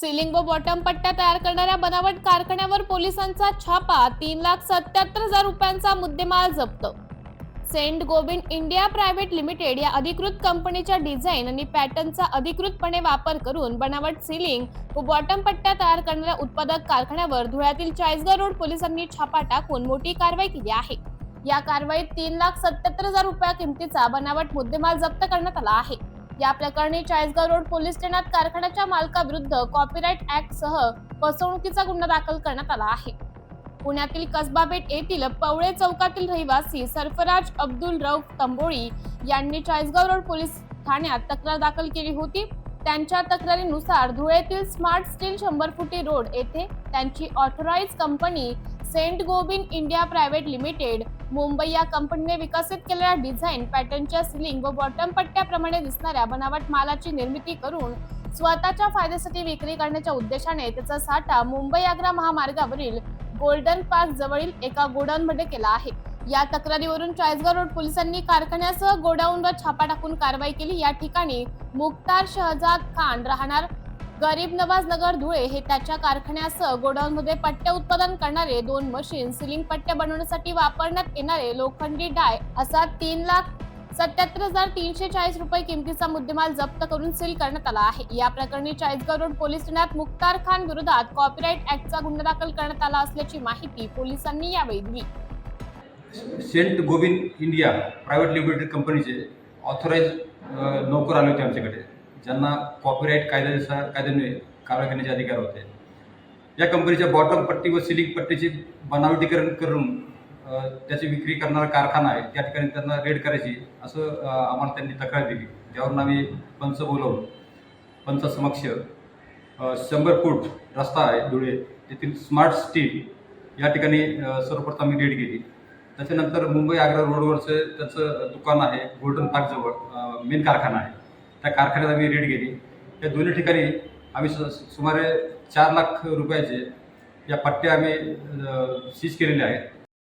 Ceiling व bottom पट्ट्या तयार करणाऱ्या बनावट कारखान्यावर पोलिसांचा छापा तीन लाख सत्याहत्तर हजार रुपयांचा मुद्देमाल जप्त. Saint Gobain India Private Limited या अधिकृत कंपनीच्या डिझाईन आणि पॅटर्नचा अधिकृतपणे वापर करून बनावट सिलिंग व बॉटम पट्ट्या तयार करणाऱ्या उत्पादक कारखान्यावर धुळ्यातील चाळीसगाव रोड पोलिसांनी छापा टाकून मोठी कारवाई केली आहे. या कारवाईत तीन लाख सत्याहत्तर हजार रुपया किमतीचा बनावट मुद्देमाल जप्त करण्यात आला आहे. या प्रकरणी चाळीसगाव रोड पोलीस ठाण्यात कारखान्याच्या मालकाविरुद्ध कॉपीराईट ऍक्ट सह फसवणुकीचा गुन्हा दाखल करण्यात आला आहे. पुण्यातील कसबा येथील पवळे चौकातील रहिवासी सरफराज अब्दुल रौफ तंबोळी यांनी चाळीसगाव रोड पोलीस ठाण्यात तक्रार दाखल केली होती. त्यांच्या तक्रारीनुसार धुळेतील स्मार्ट स्टील शंभर फुटी रोड येथे त्यांची authorise company Saint Gobain India Private Limited Mumbai या कंपनीने विकसित केलेल्या डिझाईन पॅटर्नच्या सिलिंग व बॉटम पट्ट्याप्रमाणे दिसणाऱ्या बनावट मालाची निर्मिती करून स्वतःच्या फायद्यासाठी विक्री करण्याच्या उद्देशाने त्याचा साठा मुंबई आग्रा महामार्गावरील गोल्डन पार्क जवळील एका गोडाऊनमध्ये केला आहे. या तक्रारीवरून चाळीसगाव रोड पोलिसांनी कारखान्यासह गोडाऊनवर छापा टाकून कारवाई केली. या ठिकाणी मुख्तार शहजाद खान राहणार. गरीब नवाज नगर धुळे हे त्याच्या कारखान्यासह गोडाऊनमध्ये पट्ट्या उत्पादन करणारे दोन मशीन सिलिंग पट्ट्या बनवण्यासाठी वापरण्यात येणारे लोखंडी डाय असा तीन लाख सत्याहत्तर हजार तीनशे चाळीस रुपये किमतीचा मुद्देमाल जप्त करून सील करण्यात आला आहे. या प्रकरणी चाळीसगाव रोड पोलीस ठाण्यात मुख्तार खान विरोधात कॉपीराईट ऍक्टचा गुन्हा दाखल करण्यात आला असल्याची माहिती पोलिसांनी यावेळी दिली. सेंट गोविंद इंडिया प्रायव्हेट लिमिटेड कंपनीचे ऑथोराईज नोकर आले होते आमच्याकडे. ज्यांना कॉपीराईट कायद्यानुसार कायद्याने कारवाई करण्याचे अधिकार होते. या कंपनीच्या बॉटम पट्टी व सिलिंग पट्टीची बनावटीकरण करून त्याची विक्री करणारा कारखाना आहे त्या ठिकाणी त्यांना रेड करायची असं आम्हाला त्यांनी तक्रार दिली. त्यावरून आम्ही पंच बोलवून पंचासमक्ष समक्ष शंभर फूट रस्ता आहे धुळे. येथील स्मार्ट स्टील या ठिकाणी सर्वप्रथम आम्ही रेड केली. त्याच्यानंतर मुंबई आग्रा रोडवरचं त्याचं दुकान आहे गोल्डन पार्कजवळ मेन कारखाना आहे. त्या कारखान्यात आम्ही रेड गेली. या दोन्ही ठिकाणी आम्ही सुमारे चार लाख रुपयाचे या पट्ट्या आम्ही सीज केलेल्या आहेत.